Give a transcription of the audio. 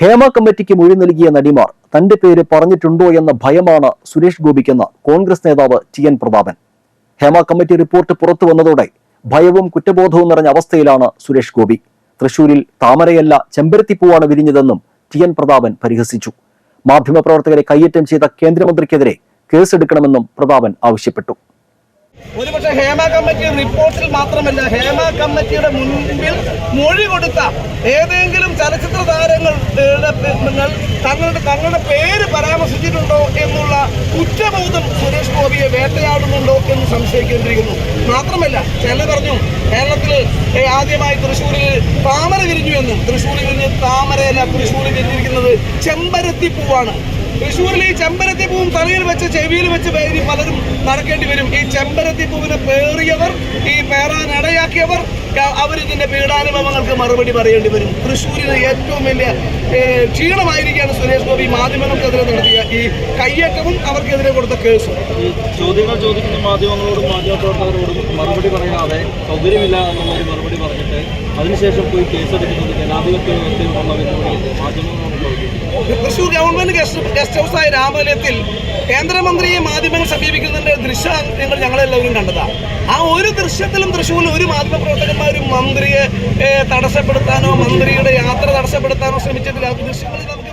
ഹേമ കമ്മിറ്റിക്ക് മൊഴി നൽകിയ നടിമാർ തന്റെ പേര് പറഞ്ഞിട്ടുണ്ടോ എന്ന ഭയമാണ് സുരേഷ് ഗോപിക്കെന്ന് കോൺഗ്രസ് നേതാവ് T N Prathapan. Hema committee report പുറത്തു വന്നതോടെ ഭയവും കുറ്റബോധവും നിറഞ്ഞ അവസ്ഥയിലാണ് സുരേഷ് ഗോപി. തൃശൂരിൽ താമരയല്ല ചെമ്പരത്തിപ്പൂവാണ് വിരിഞ്ഞതെന്നും ടി എൻ പ്രതാപൻ പരിഹസിച്ചു. മാധ്യമപ്രവർത്തകരെ കയ്യേറ്റം ചെയ്ത കേന്ദ്രമന്ത്രിക്കെതിരെ കേസെടുക്കണമെന്നും പ്രതാപൻ ആവശ്യപ്പെട്ടു. ഒരുപക്ഷെ ഹേമ കമ്മിറ്റി റിപ്പോർട്ടിൽ മാത്രമല്ല ഹേമ കമ്മിറ്റിയുടെ മുൻപിൽ മൊഴി കൊടുത്ത ഏതെങ്കിലും ചലച്ചിത്ര താരങ്ങൾ തങ്ങളുടെ തങ്ങളുടെ പേര് പരാമർശിച്ചിട്ടുണ്ടോ എന്നുള്ള കുറ്റബോധം സുരേഷ് ഗോപിയെ വേട്ടയാടുന്നുണ്ടോ എന്ന് സംശയിക്കേണ്ടിയിരിക്കുന്നു. മാത്രമല്ല ചില പറഞ്ഞു കേരളത്തിൽ ആദ്യമായി തൃശ്ശൂരിൽ താമര വിരിഞ്ഞു എന്നും തൃശ്ശൂരിൽ വിരിഞ്ഞ് താമരയല്ല തൃശ്ശൂരിൽ വിരിഞ്ഞിരിക്കുന്നത് ചെമ്പരത്തി പൂവാണ് തൃശ്ശൂരിൽ ഈ ചെമ്പരത്തി പൂവും തലയിൽ വെച്ച് ചെവിയിൽ വെച്ച് പേരി പലരും നടക്കേണ്ടി വരും. ഈ ചെമ്പരത്തി പൂവിനെ പേറിയവർ ഈ പേറാൻ ഇടയാക്കിയവർ അവർ ഇതിന്റെ പീഡാനുഭവങ്ങൾക്ക് മറുപടി പറയേണ്ടി വരും. തൃശ്ശൂരിന് ഏറ്റവും വലിയ ക്ഷീണമായിരിക്കുകയാണ് സുരേഷ് ഗോപി മാധ്യമങ്ങൾക്കെതിരെ നടത്തിയ ഈ കയ്യേറ്റവും അവർക്കെതിരെ കൊടുത്ത കേസും. ഈ ചോദ്യങ്ങൾ ചോദിക്കുന്ന മാധ്യമങ്ങളോടും മാധ്യമപ്രവർത്തകരോടും മറുപടി പറയാതെ സൗകര്യമില്ല എന്നുള്ളൊരു മറുപടി പറഞ്ഞിട്ട് അതിനുശേഷം പോയി കേസെടുക്കുന്നത് ജനാധിപത്യ വ്യവസ്ഥയിലുള്ള വെല്ലുവിളി മാധ്യമങ്ങളോട് തൃശ്ശൂർ ഗവൺമെന്റ് ഗസ്റ്റ് ഗസ്റ്റ് ഹൗസായ രാമലയത്തിൽ കേന്ദ്രമന്ത്രിയെ മാധ്യമങ്ങൾ സമീപിക്കുന്നതിന്റെ ദൃശ്യം നിങ്ങൾ ഞങ്ങളെല്ലാവരും കണ്ടതാണ് ആ ഒരു ദൃശ്യത്തിലും തൃശ്ശൂരിൽ ഒരു മാധ്യമപ്രവർത്തകന്മാരും മന്ത്രിയെ തടസ്സപ്പെടുത്താനോ മന്ത്രിയുടെ യാത്ര തടസ്സപ്പെടുത്താനോ ശ്രമിച്ചിട്ടില്ല ദൃശ്യങ്ങളിൽ